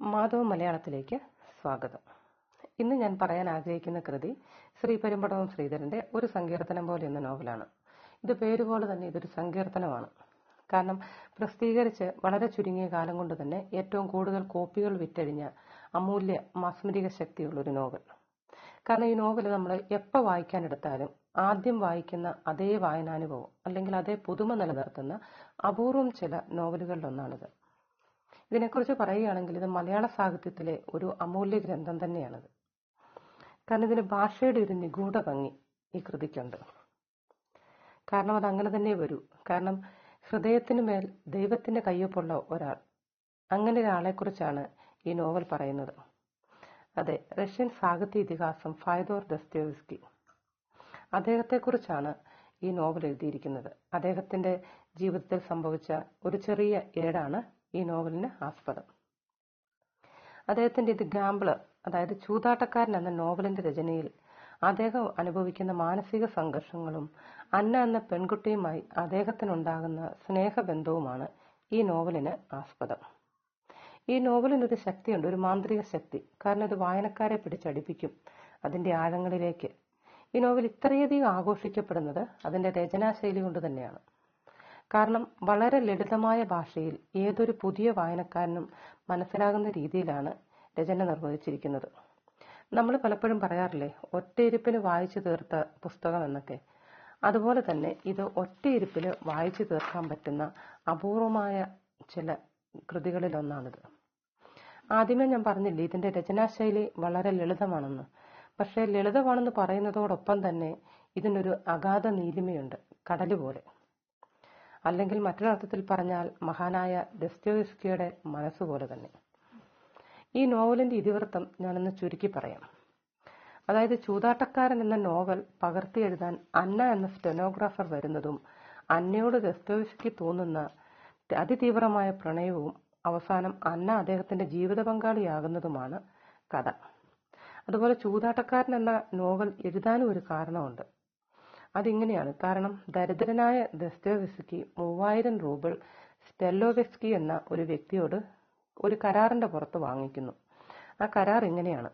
മാധവ മലയാളത്തിലേക്ക് സ്വാഗതം. ഇന്ന് ഞാൻ പറയാൻ ആഗ്രഹിക്കുന്ന കൃതി ശ്രീ പെരുമ്പടവം ശ്രീധരന്റെ ഒരു സങ്കീർത്തനം പോലെ എന്ന നോവലാണ്. ഇത് പേരുപോലെ തന്നെ ഇതൊരു സങ്കീർത്തനമാണ്. കാരണം പ്രസിദ്ധീകരിച്ച് വളരെ ചുരുങ്ങിയ കാലം കൊണ്ട് തന്നെ ഏറ്റവും കൂടുതൽ കോപ്പികൾ വിറ്റഴിഞ്ഞ അമൂല്യ മാസ്മരിക ശക്തിയുള്ള ഒരു നോവൽ. കാരണം ഈ നോവൽ നമ്മൾ എപ്പോൾ വായിക്കാനെടുത്താലും ആദ്യം വായിക്കുന്ന അതേ വായനാനുഭവം അല്ലെങ്കിൽ അതേ പുതുമ നിലനിർത്തുന്ന അപൂർവം ചില നോവലുകളിലൊന്നാണിത്. ഇതിനെക്കുറിച്ച് പറയുകയാണെങ്കിൽ ഇത് മലയാള സാഹിത്യത്തിലെ ഒരു അമൂല്യ ഗ്രന്ഥം തന്നെയാണത്. കാരണം ഇതിന് ഭാഷയുടെ ഒരു നിഗൂഢ ഭംഗി ഈ കൃതിക്കുണ്ട്. കാരണം അത് അങ്ങനെ തന്നെ വരൂ. കാരണം ഹൃദയത്തിന് മേൽ ദൈവത്തിന്റെ കയ്യൊപ്പുള്ള ഒരാൾ അങ്ങനെ ഒരാളെക്കുറിച്ചാണ് ഈ നോവൽ പറയുന്നത്. അതെ റഷ്യൻ സാഹിത്യ ഇതിഹാസം ഫൈദോർ ദസ്തേവ്സ്കി. അദ്ദേഹത്തെക്കുറിച്ചാണ് ഈ നോവൽ എഴുതിയിരിക്കുന്നത്. അദ്ദേഹത്തിന്റെ ജീവിതത്തിൽ സംഭവിച്ച ഒരു ചെറിയ ഏടാണ് ഈ നോവലിന് ആസ്പദം. അദ്ദേഹത്തിന്റെ ഇത് ഗാംബ്ലർ അതായത് ചൂതാട്ടക്കാരൻ എന്ന നോവലിന്റെ രചനയിൽ അദ്ദേഹം അനുഭവിക്കുന്ന മാനസിക സംഘർഷങ്ങളും അന്ന എന്ന പെൺകുട്ടിയുമായി അദ്ദേഹത്തിനുണ്ടാകുന്ന സ്നേഹബന്ധവുമാണ് ഈ നോവലിന് ആസ്പദം. ഈ നോവലിനൊരു ശക്തിയുണ്ട് ഒരു മാന്ത്രിക ശക്തി. കാരണം ഇത് വായനക്കാരെ പിടിച്ചടിപ്പിക്കും അതിന്റെ ആഴങ്ങളിലേക്ക്. ഈ നോവൽ ഇത്രയധികം ആഘോഷിക്കപ്പെടുന്നത് അതിന്റെ രചനാശൈലി കൊണ്ട് തന്നെയാണ്. കാരണം വളരെ ലളിതമായ ഭാഷയിൽ ഏതൊരു പുതിയ വായനക്കാരനും മനസ്സിലാകുന്ന രീതിയിലാണ് രചന നിർവഹിച്ചിരിക്കുന്നത്. നമ്മൾ പലപ്പോഴും പറയാറില്ലേ ഒറ്റയിരുപ്പിന് വായിച്ചു തീർത്ത പുസ്തകം എന്നൊക്കെ. അതുപോലെ തന്നെ ഇത് ഒറ്റയിരുപ്പിൽ വായിച്ചു തീർക്കാൻ പറ്റുന്ന അപൂർവമായ ചില കൃതികളിലൊന്നാണിത്. ആദ്യമേ ഞാൻ പറഞ്ഞില്ലേ ഇതിന്റെ രചനാശൈലി വളരെ ലളിതമാണെന്ന്. പക്ഷേ ലളിതമാണെന്ന് പറയുന്നതോടൊപ്പം തന്നെ ഇതിനൊരു അഗാധ നീലിമയുണ്ട് കടൽ പോലെ. അല്ലെങ്കിൽ മറ്റൊരർത്ഥത്തിൽ പറഞ്ഞാൽ മഹാനായ ദസ്തോസ്കിയുടെ മനസ്സുപോലെ തന്നെ. ഈ നോവലിന്റെ ഇതിവൃത്തം ഞാനൊന്ന് ചുരുക്കി പറയാം. അതായത് ചൂതാട്ടക്കാരൻ എന്ന നോവൽ പകർത്തി എഴുതാൻ അന്ന എന്ന സ്റ്റെനോഗ്രാഫർ വരുന്നതും അന്നയോട് ദസ്തോവിസ്കി തോന്നുന്ന അതിതീവ്രമായ പ്രണയവും അവസാനം അന്ന അദ്ദേഹത്തിന്റെ ജീവിത പങ്കാളിയാകുന്നതുമാണ് കഥ. അതുപോലെ ചൂതാട്ടക്കാരൻ എന്ന നോവൽ എഴുതാനും ഒരു കാരണമുണ്ട്. അതിങ്ങനെയാണ്. കാരണം ദരിദ്രനായ ദസ്തോവെസ്കി മൂവായിരം റൂബിൾ സ്റ്റെല്ലോവെസ്കി എന്ന ഒരു വ്യക്തിയോട് ഒരു കരാറിന്റെ പുറത്ത് വാങ്ങിക്കുന്നു. ആ കരാർ ഇങ്ങനെയാണ്.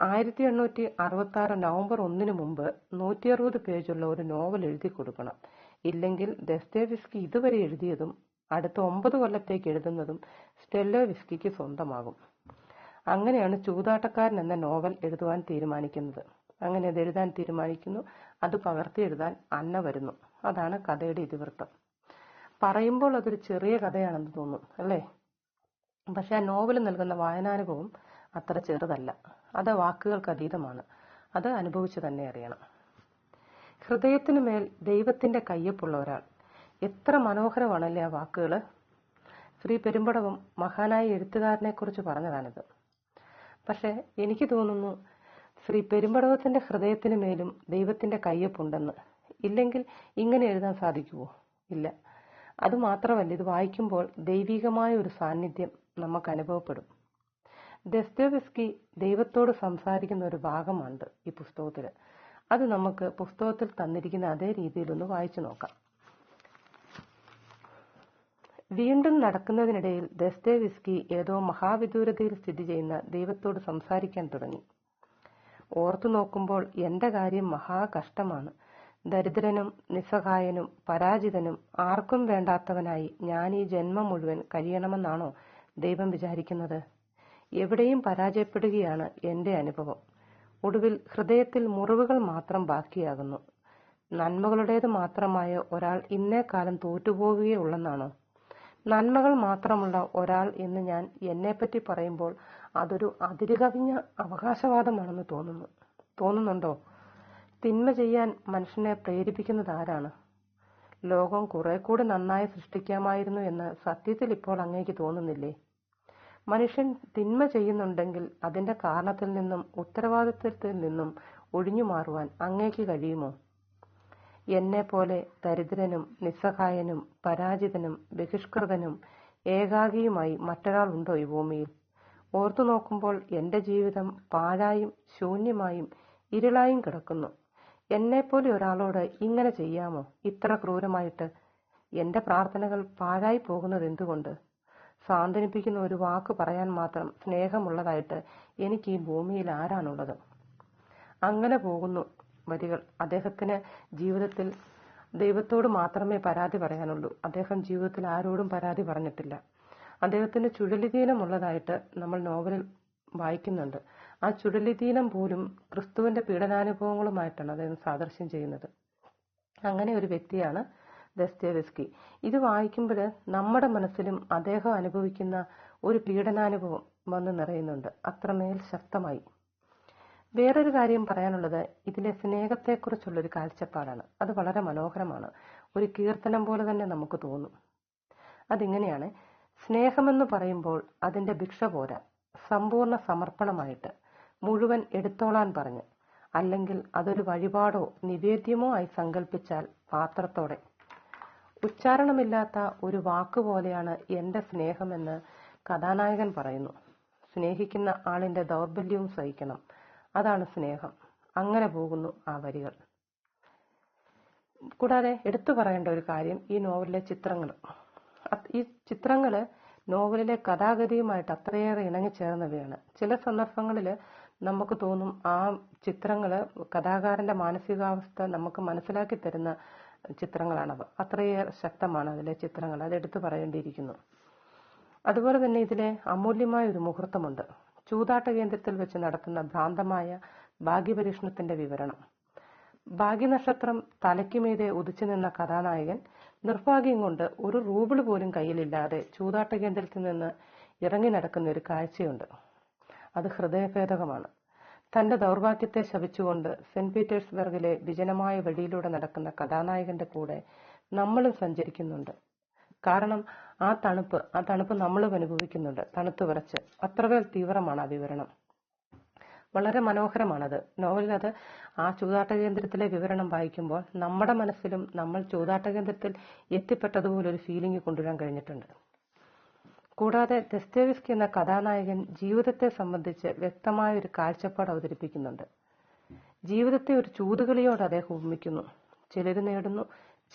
ആയിരത്തി എണ്ണൂറ്റി അറുപത്തി ആറ് നവംബർ ഒന്നിനു മുമ്പ് നൂറ്റി അറുപത് പേജുള്ള ഒരു നോവൽ എഴുതി കൊടുക്കണം. ഇല്ലെങ്കിൽ ദസ്തേവിസ്കി ഇതുവരെ എഴുതിയതും അടുത്ത ഒമ്പത് കൊല്ലത്തേക്ക് എഴുതുന്നതും സ്റ്റെല്ലോവിസ്കിക്ക് സ്വന്തമാകും. അങ്ങനെയാണ് ചൂതാട്ടക്കാരൻ എന്ന നോവൽ എഴുതുവാൻ തീരുമാനിക്കുന്നത്. അങ്ങനെ അത് എഴുതാൻ തീരുമാനിക്കുന്നു. അത് പകർത്തി എഴുതാൻ അന്ന വരുന്നു. അതാണ് കഥയുടെ ഇതിവൃത്തം. പറയുമ്പോൾ അതൊരു ചെറിയ കഥയാണെന്ന് തോന്നും അല്ലേ? പക്ഷെ ആ നോവൽ നൽകുന്ന വായനാനുഭവം അത്ര ചെറുതല്ല. അത് വാക്കുകൾക്ക് അതീതമാണ്. അത് അനുഭവിച്ചു തന്നെ അറിയണം. ഹൃദയത്തിനു മേൽ ദൈവത്തിന്റെ കയ്യൊപ്പുള്ള ഒരാൾ. എത്ര മനോഹരമാണല്ലേ ആ വാക്കുകൾ ശ്രീ പെരുമ്പടവും മഹാനായ എഴുത്തുകാരനെ കുറിച്ച് പറഞ്ഞതാണിത്. പക്ഷെ എനിക്ക് തോന്നുന്നു ശ്രീ പെരുമ്പടവത്തിന്റെ ഹൃദയത്തിന് മേലും ദൈവത്തിന്റെ കയ്യൊപ്പുണ്ടെന്ന്. ഇല്ലെങ്കിൽ ഇങ്ങനെ എഴുതാൻ സാധിക്കുമോ ഇല്ല. അതുമാത്രമല്ല ഇത് വായിക്കുമ്പോൾ ദൈവികമായ ഒരു സാന്നിധ്യം നമുക്ക് അനുഭവപ്പെടും. ദസ്തോവിസ്കി ദൈവത്തോട് സംസാരിക്കുന്ന ഒരു ഭാഗമുണ്ട് ഈ പുസ്തകത്തിൽ അത് നമുക്ക് പുസ്തകത്തിൽ തന്നിരിക്കുന്ന അതേ രീതിയിലൊന്ന് വായിച്ചു നോക്കാം. വീണ്ടും നടക്കുന്നതിനിടയിൽ ദസ്തേവിസ്കി ഏതോ മഹാവിദൂരതയിൽ സ്ഥിതി ചെയ്യുന്ന ദൈവത്തോട് സംസാരിക്കാൻ തുടങ്ങി. ഓർത്തു നോക്കുമ്പോൾ എന്റെ കാര്യം മഹാകഷ്ടമാണ് ദരിദ്രനും നിസ്സഹായനും പരാജിതനും ആർക്കും വേണ്ടാത്തവനായി ഞാൻ ഈ ജന്മം മുഴുവൻ കഴിയണമെന്നാണോ ദൈവം വിചാരിക്കുന്നത്? എവിടെയും പരാജയപ്പെടുകയാണ് എന്റെ അനുഭവം. ഒടുവിൽ ഹൃദയത്തിൽ മുറിവുകൾ മാത്രം ബാക്കിയാകുന്നു. നന്മകളുടേത് മാത്രമായ ഒരാൾ ഇന്നേ കാലം തോറ്റുപോവുകയുള്ളെന്നാണോ? നന്മകൾ മാത്രമുള്ള ഒരാൾ എന്ന് ഞാൻ എന്നെപ്പറ്റി പറയുമ്പോൾ അതൊരു അതിരുകവിഞ്ഞ അവകാശവാദമാണെന്ന് തോന്നുന്നു. തോന്നുന്നുണ്ടോ? തിന്മ ചെയ്യാൻ മനുഷ്യനെ പ്രേരിപ്പിക്കുന്നത് ആരാണ്? ലോകം കുറെ കൂടി നന്നായി സൃഷ്ടിക്കാമായിരുന്നു എന്ന് സത്യത്തിൽ ഇപ്പോൾ അങ്ങേക്ക് തോന്നുന്നില്ലേ? മനുഷ്യൻ തിന്മ ചെയ്യുന്നുണ്ടെങ്കിൽ അതിന്റെ കാരണത്തിൽ നിന്നും ഉത്തരവാദിത്വത്തിൽ നിന്നും ഒഴിഞ്ഞു മാറുവാൻ അങ്ങേക്ക് കഴിയുമോ? എന്നെ പോലെ ദരിദ്രനും നിസ്സഹായനും പരാജിതനും ബഹിഷ്കൃതനും ഏകാഗിയുമായി മറ്റൊരാൾ ഉണ്ടോ ഈ ഭൂമിയിൽ? ഓർത്തു നോക്കുമ്പോൾ എന്റെ ജീവിതം പാഴായും ശൂന്യമായും ഇരുളായും കിടക്കുന്നു. എന്നെപ്പോലെ ഒരാളോട് ഇങ്ങനെ ചെയ്യാമോ? ഇത്ര ക്രൂരമായിട്ട് എന്റെ പ്രാർത്ഥനകൾ പാഴായി പോകുന്നത് എന്തുകൊണ്ട്? സാന്ത്വനിപ്പിക്കുന്ന ഒരു വാക്ക് പറയാൻ മാത്രം സ്നേഹമുള്ളതായിട്ട് എനിക്ക് ഈ ഭൂമിയിൽ ആരാണുള്ളത്? അങ്ങനെ പോകുന്നു വരികൾ. അദ്ദേഹത്തിന് ജീവിതത്തിൽ ദൈവത്തോട് മാത്രമേ പരാതി പറയാനുള്ളൂ. അദ്ദേഹം ജീവിതത്തിൽ ആരോടും പരാതി പറഞ്ഞിട്ടില്ല. അദ്ദേഹത്തിന് ചുഴലിദീനമുള്ളതായിട്ട് നമ്മൾ നോവലിൽ വായിക്കുന്നുണ്ട്. ആ ചുഴലിദീനം പോലും ക്രിസ്തുവിന്റെ പീഡനാനുഭവങ്ങളുമായിട്ടാണ് അദ്ദേഹം സാദർശ്യം ചെയ്യുന്നത്. അങ്ങനെ ഒരു വ്യക്തിയാണ് ദസ്തേവസ്കി ഇത് വായിക്കുമ്പോൾ നമ്മുടെ മനസ്സിലും അദ്ദേഹം അനുഭവിക്കുന്ന ഒരു പീഡനാനുഭവം വന്ന് നിറയുന്നുണ്ട്. അത്രമേൽ ശക്തമായി. വേറൊരു കാര്യം പറയാനുള്ളത് ഇതിലെ സ്നേഹത്തെക്കുറിച്ചുള്ളൊരു കാഴ്ചപ്പാടാണ്. അത് വളരെ മനോഹരമാണ്. ഒരു കീർത്തനം പോലെ തന്നെ നമുക്ക് തോന്നും. അതിങ്ങനെയാണ് സ്നേഹമെന്ന് പറയുമ്പോൾ അതിന്റെ ഭിക്ഷ പോരാ. സമ്പൂർണ സമർപ്പണമായിട്ട് മുഴുവൻ എടുത്തോളാൻ പറഞ്ഞ്. അല്ലെങ്കിൽ അതൊരു വഴിപാടോ നിവേദ്യമോ ആയി സങ്കല്പിച്ചാൽ പാത്രത്തോടെ. ഉച്ചാരണമില്ലാത്ത ഒരു വാക്ക് പോലെയാണ് എന്റെ സ്നേഹമെന്ന് കഥാനായകൻ പറയുന്നു. സ്നേഹിക്കുന്ന ആളിന്റെ ദൗർബല്യവും സഹിക്കണം. അതാണ് സ്നേഹം. അങ്ങനെ പോകുന്നു ആ വരികൾ. കൂടാതെ എടുത്തു പറയേണ്ട ഒരു കാര്യം ഈ നോവലിലെ ചിത്രങ്ങൾ ഈ ചിത്രങ്ങൾ നോവലിലെ കഥാഗതിയുമായിട്ട് അത്രയേറെ ഇണങ്ങിച്ചേർന്നവയാണ്. ചില സന്ദർഭങ്ങളിൽ നമുക്ക് തോന്നും ആ ചിത്രങ്ങൾ കഥാകാരന്റെ മാനസികാവസ്ഥ നമുക്ക് മനസ്സിലാക്കി തരുന്ന ചിത്രങ്ങളാണവ. അത്രയേറെ ശക്തമാണ് അതിലെ ചിത്രങ്ങൾ അത് എടുത്തു പറയേണ്ടിയിരിക്കുന്നു. അതുപോലെ തന്നെ ഇതിലെ അമൂല്യമായ ഒരു മുഹൂർത്തമുണ്ട്. ചൂതാട്ട കേന്ദ്രത്തിൽ വെച്ച് നടത്തുന്ന ഭ്രാന്തമായ ഭാഗ്യപരീക്ഷണത്തിന്റെ വിവരണം. ഭാഗ്യനക്ഷത്രം തലയ്ക്കുമീതെ ഉദിച്ചു നിന്ന കഥാനായകൻ നിർഭാഗ്യം കൊണ്ട് ഒരു റൂബിൾ പോലും കയ്യിലില്ലാതെ ചൂതാട്ട കേന്ദ്രത്തിൽ നിന്ന് ഇറങ്ങി നടക്കുന്ന ഒരു കാഴ്ചയുണ്ട്. അത് ഹൃദയഭേദകമാണ്. തന്റെ ദൗർഭാഗ്യത്തെ ശപിച്ചുകൊണ്ട് സെന്റ് പീറ്റേഴ്സ്ബർഗിലെ വിജനമായ വഴിയിലൂടെ നടക്കുന്ന കഥാനായകന്റെ കൂടെ നമ്മളും സഞ്ചരിക്കുന്നുണ്ട്. കാരണം ആ തണുപ്പ് ആ തണുപ്പ് നമ്മളും അനുഭവിക്കുന്നുണ്ട് തണുത്തു വിറച്ച് അത്രമേൽ തീവ്രമാണ് ആ വിവരണം. വളരെ മനോഹരമാണത്. നോവലിൽ അത് ആ ചൂതാട്ട കേന്ദ്രത്തിലെ വിവരണം വായിക്കുമ്പോൾ നമ്മുടെ മനസ്സിലും നമ്മൾ ചൂതാട്ട കേന്ദ്രത്തിൽ എത്തിപ്പെട്ടതുപോലെ ഒരു ഫീലിംഗ് കൊണ്ടുവരാൻ കഴിഞ്ഞിട്ടുണ്ട്. കൂടാതെ ദസ്തേവിസ്കി എന്ന കഥാനായകൻ ജീവിതത്തെ സംബന്ധിച്ച് വ്യക്തമായ ഒരു കാഴ്ചപ്പാട് അവതരിപ്പിക്കുന്നുണ്ട്. ജീവിതത്തെ ഒരു ചൂതുകളിയോട് അദ്ദേഹം ഉപമിക്കുന്നു. ചിലര് നേടുന്നു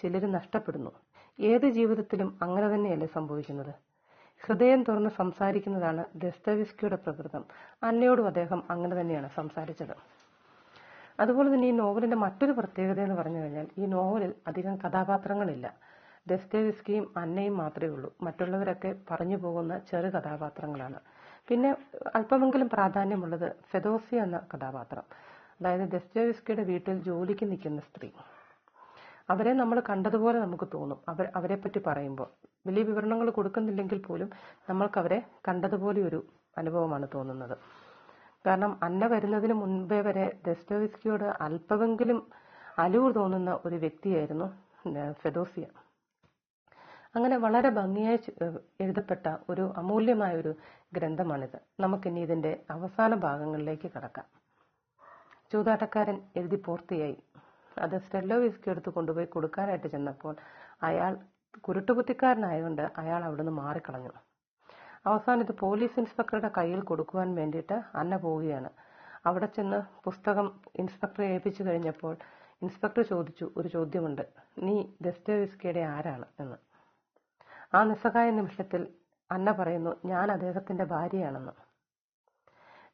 ചിലര് നഷ്ടപ്പെടുന്നു. ഏത് ജീവിതത്തിലും അങ്ങനെ തന്നെയല്ലേ സംഭവിക്കുന്നത്? ഹൃദയം തുറന്ന് സംസാരിക്കുന്നതാണ് ദസ്തവിസ്കിയുടെ പ്രകൃതം. അന്നയോടും അദ്ദേഹം അങ്ങനെ തന്നെയാണ് സംസാരിച്ചത്. അതുപോലെ തന്നെ ഈ നോവലിന്റെ മറ്റൊരു പ്രത്യേകത എന്ന് പറഞ്ഞു കഴിഞ്ഞാൽ ഈ നോവലിൽ അധികം കഥാപാത്രങ്ങളില്ല. ദസ്തേവിസ്കിയും അന്നയും മാത്രമേ ഉള്ളൂ. മറ്റുള്ളവരൊക്കെ പറഞ്ഞു പോകുന്ന ചെറു കഥാപാത്രങ്ങളാണ്. പിന്നെ അല്പമെങ്കിലും പ്രാധാന്യമുള്ളത് ഫെദോസി എന്ന കഥാപാത്രം. അതായത് ദസ്തേവിസ്കിയുടെ വീട്ടിൽ ജോലിക്ക് നിൽക്കുന്ന സ്ത്രീ. അവരെ നമ്മൾ കണ്ടതുപോലെ നമുക്ക് തോന്നും. അവർ അവരെ പറ്റി പറയുമ്പോൾ. വലിയ വിവരണങ്ങൾ കൊടുക്കുന്നില്ലെങ്കിൽ പോലും നമ്മൾക്ക് അവരെ കണ്ടതുപോലെ ഒരു അനുഭവമാണ് തോന്നുന്നത്. കാരണം അന്ന വരുന്നതിന് മുൻപേ വരെ ദസ്റ്റോവിസ്കിയോട് അല്പമെങ്കിലും അലൂർ തോന്നുന്ന ഒരു വ്യക്തിയായിരുന്നു ഫെദോസിയ. അങ്ങനെ വളരെ ഭംഗിയായി എഴുതപ്പെട്ട ഒരു അമൂല്യമായ ഒരു ഗ്രന്ഥമാണിത്. നമുക്കിനി ഇതിന്റെ അവസാന ഭാഗങ്ങളിലേക്ക് കടക്കാം. ചൂതാട്ടക്കാരൻ എഴുതി പൂർത്തിയായി. അത് സ്റ്റെല്ലോ വിസ്കി എടുത്ത് കൊണ്ടുപോയി കൊടുക്കാനായിട്ട് ചെന്നപ്പോൾ അയാൾ കുരുട്ടുകുത്തിക്കാരനായതുകൊണ്ട് അയാൾ അവിടുന്ന് മാറിക്കളഞ്ഞു. അവസാനം ഇത് പോലീസ് ഇൻസ്പെക്ടറുടെ കയ്യിൽ കൊടുക്കുവാൻ വേണ്ടിയിട്ട് അന്ന പോവുകയാണ്. അവിടെ ചെന്ന് പുസ്തകം ഇൻസ്പെക്ടറെ ഏൽപ്പിച്ചു കഴിഞ്ഞപ്പോൾ ഇൻസ്പെക്ടർ ചോദിച്ചു ഒരു ചോദ്യമുണ്ട്. നീ ദസ്റ്റോവിസ്കിയുടെ ആരാണ്? എന്ന്. ആ നിസ്സഹായ നിമിഷത്തിൽ അന്ന പറയുന്നു ഞാൻ അദ്ദേഹത്തിന്റെ ഭാര്യയാണെന്ന്.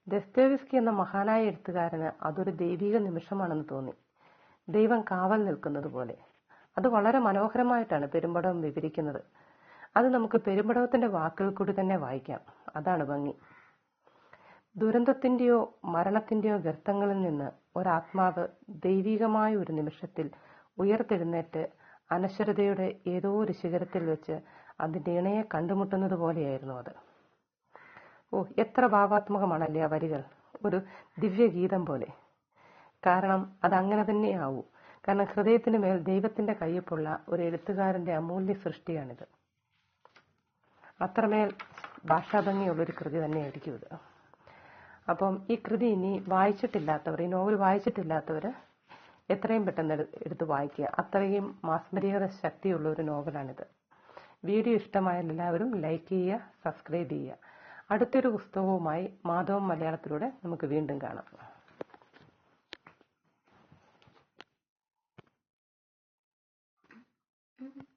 ദസ്തേവിസ്കി എന്ന മഹാനായ എഴുത്തുകാരന് അതൊരു ദൈവിക നിമിഷമാണെന്ന് തോന്നി. ദൈവം കാവൽ നിൽക്കുന്നത് പോലെ. അത് വളരെ മനോഹരമായിട്ടാണ് പെരുമ്പടവം വിവരിക്കുന്നത്. അത് നമുക്ക് പെരുമ്പടവത്തിന്റെ വാക്കുകൾ കൂടി തന്നെ വായിക്കാം. അതാണ് ഭംഗി. ദുരന്തത്തിന്റെയോ മരണത്തിന്റെയോ ഗർത്തങ്ങളിൽ നിന്ന് ഒരാത്മാവ് ദൈവികമായ ഒരു നിമിഷത്തിൽ ഉയർത്തെഴുന്നേറ്റ് അനശ്വരതയുടെ ഏതോ ഒരു ശിഖരത്തിൽ വെച്ച് അതിന്റെ ഇണയെ കണ്ടുമുട്ടുന്നത് പോലെയായിരുന്നു അത്. ഓ എത്ര ഭാവാത്മകമാണല്ലേ ആ വരികൾ. ഒരു ദിവ്യഗീതം പോലെ. കാരണം അത് അങ്ങനെ തന്നെ ആവൂ കാരണം ഹൃദയത്തിന് മേൽ ദൈവത്തിന്റെ കയ്യൊപ്പുള്ള ഒരു എഴുത്തുകാരന്റെ അമൂല്യ സൃഷ്ടിയാണിത്. അത്രമേൽ ഭാഷാഭംഗിയുള്ള ഒരു കൃതി തന്നെയായിരിക്കും ഇത്. അപ്പം ഈ കൃതി ഇനി വായിച്ചിട്ടില്ലാത്തവർ ഈ നോവൽ വായിച്ചിട്ടില്ലാത്തവർ എത്രയും പെട്ടെന്ന് എടുത്ത് വായിക്കുക. അത്രയും മാസ്മരികത ശക്തിയുള്ള ഒരു നോവലാണിത്. വീഡിയോ ഇഷ്ടമായാൽ എല്ലാവരും ലൈക്ക് ചെയ്യുക സബ്സ്ക്രൈബ് ചെയ്യുക. അടുത്തൊരു പുസ്തകവുമായി മാധവം മലയാളത്തിലൂടെ നമുക്ക് വീണ്ടും കാണാം. Mm-hmm.